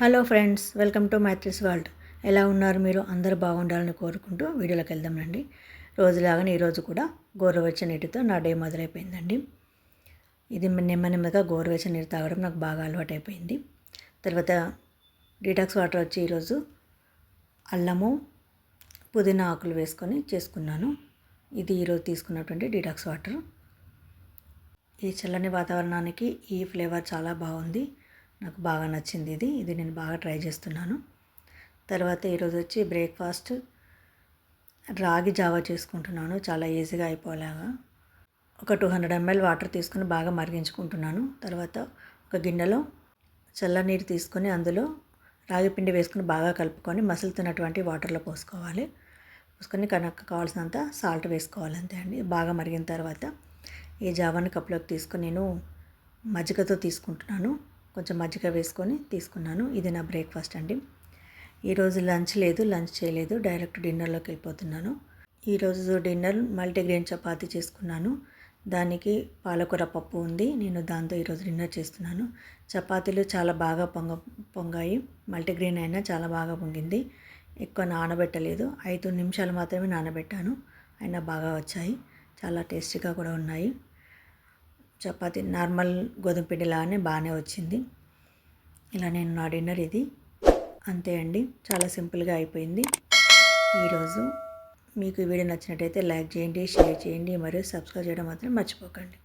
Hello friends welcome to Maithri's world. ఎలా ఉన్నారు మీరు? అందరూ బాగుండాలని కోరుకుంటూ వీడియోలోకి వెళ్దాం రండి. రోజులాగానే ఈరోజు కూడా గోరువెచ్చ నీటితో నా డే మొదలైపోయిందండి. ఇది నెమ్మ నెమ్మదిగా గోరువెచ్చ నీరు తాగడం నాకు బాగా అలవాటు అయిపోయింది తర్వాత డీటాక్స్ వాటర్ వచ్చి ఈరోజు అల్లము పుదీనా ఆకులు వేసుకొని చేసుకున్నాను. ఇది ఈరోజు తీసుకున్నటువంటి డీటాక్స్ వాటర్. ఈ చల్లని వాతావరణానికి ఈ ఫ్లేవర్ చాలా బాగుంది. నాకు బాగా నచ్చింది ఇది. ఇది నేను బాగా ట్రై చేస్తున్నాను. తర్వాత ఈరోజు వచ్చి బ్రేక్ఫాస్ట్. రాగి జావా చేసుకుంటున్నాను. చాలా ఈజీగా అయిపోయేలాగా. ఒక టూ హండ్రెడ్ ఎంఎల్ వాటర్ తీసుకుని బాగా మరిగించుకుంటున్నాను. తర్వాత ఒక గిన్నెలో చల్లనీరు తీసుకొని అందులో రాగి పిండి వేసుకుని బాగా కలుపుకొని మసులుతున్నటువంటి వాటర్లో పోసుకోవాలి. పోసుకొని కనుక కావాల్సినంత సాల్ట్ వేసుకోవాలి అంతే అండి. బాగా మరిగిన తర్వాత ఈ జావాని కప్పులోకి తీసుకొని నేను మజ్జిగతో తీసుకుంటున్నాను. కొంచెం మజ్జిగ వేసుకొని తీసుకున్నాను. ఇది నా బ్రేక్ఫాస్ట్ అండి. ఈరోజు లంచ్ లేదు లంచ్ చేయలేదు. డైరెక్ట్ డిన్నర్లోకి వెళ్ళిపోతున్నాను. ఈరోజు డిన్నర్ మల్టీగ్రెయిన్ చపాతీ చేసుకున్నాను. దానికి పాలకూర పప్పు ఉంది. నేను దాంతో ఈరోజు డిన్నర్ చేస్తున్నాను. చపాతీలు చాలా బాగా పొంగ పొంగాయి. మల్టీగ్రెయిన్ అయినా చాలా బాగా పొంగింది. ఎక్కువ నానబెట్టలేదు. ఐదు నిమిషాలు మాత్రమే నానబెట్టాను. అయినా బాగా వచ్చాయి. చాలా టేస్టీగా కూడా ఉన్నాయి. చపాతీ నార్మల్ గోధుమ పిండిలాగానే బాగానే వచ్చింది. ఇలా నేను నా డిన్నర్ ఇది. అంతే అండి. చాలా సింపుల్గా అయిపోయింది. ఈరోజు మీకు ఈ వీడియో నచ్చినట్టయితే లైక్ చేయండి షేర్ చేయండి మరియు సబ్స్క్రైబ్ చేయడం మాత్రం మర్చిపోకండి.